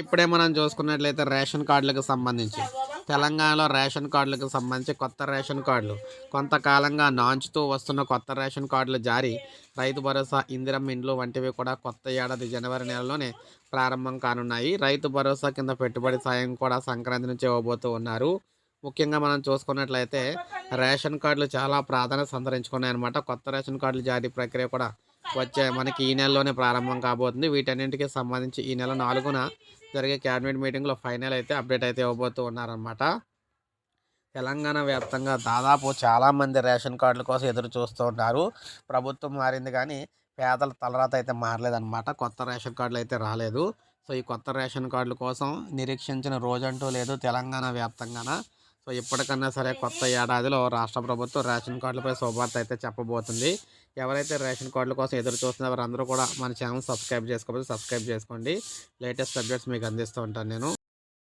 ఇప్పుడే మనం చూసుకున్నట్లయితే రేషన్ కార్డులకు సంబంధించి తెలంగాణలో రేషన్ కార్డులకు సంబంధించి కొత్త రేషన్ కార్డులు కొంతకాలంగా నాంచుతూ వస్తున్న కొత్త రేషన్ కార్డులు జారీ. రైతు భరోసా ఇందిరం ఇండ్లు వంటివి కూడా కొత్త ఏడాది జనవరి నెలలోనే ప్రారంభం కానున్నాయి. రైతు భరోసా కింద పెట్టుబడి సాయం కూడా సంక్రాంతి నుంచి ఇవ్వబోతూ ఉన్నారు. ముఖ్యంగా మనం చూసుకున్నట్లయితే రేషన్ కార్డులు చాలా ప్రాధాన్యత సంతరించుకున్నాయి అనమాట కొత్త రేషన్ కార్డులు జారీ ప్రక్రియ కూడా వచ్చే మనకి ఈ నెలలోనే ప్రారంభం కాబోతుంది. వీటన్నింటికి సంబంధించి ఈ నెల నాలుగున జరిగే క్యాబినెట్ మీటింగ్లో ఫైనల్ అయితే అప్డేట్ అయితే ఇవ్వబోతూ ఉన్నారనమాట తెలంగాణ వ్యాప్తంగా దాదాపు చాలామంది రేషన్ కార్డుల కోసం ఎదురు చూస్తూ ప్రభుత్వం మారింది కానీ పేదల తలరాత అయితే మారలేదన్నమాట. కొత్త రేషన్ కార్డులు అయితే రాలేదు. సో ఈ కొత్త రేషన్ కార్డుల కోసం నిరీక్షించిన రోజంటూ లేదు తెలంగాణ వ్యాప్తంగాన. సో ఇప్పటికన్నా సరే కొత్త ఏడాదిలో రాష్ట్ర ప్రభుత్వం రేషన్ కార్డులపై శుభార్త అయితే చెప్పబోతుంది. ఎవరైతే రేషన్ కార్డుల కోసం ఎదురు చూస్తున్నారో వారందరూ కూడా మన ఛానల్ సబ్స్క్రైబ్ చేసుకోకపోతే సబ్స్క్రైబ్ చేసుకోండి. లేటెస్ట్ అప్డేట్స్ మీకు అందిస్తూ ఉంటాను నేను.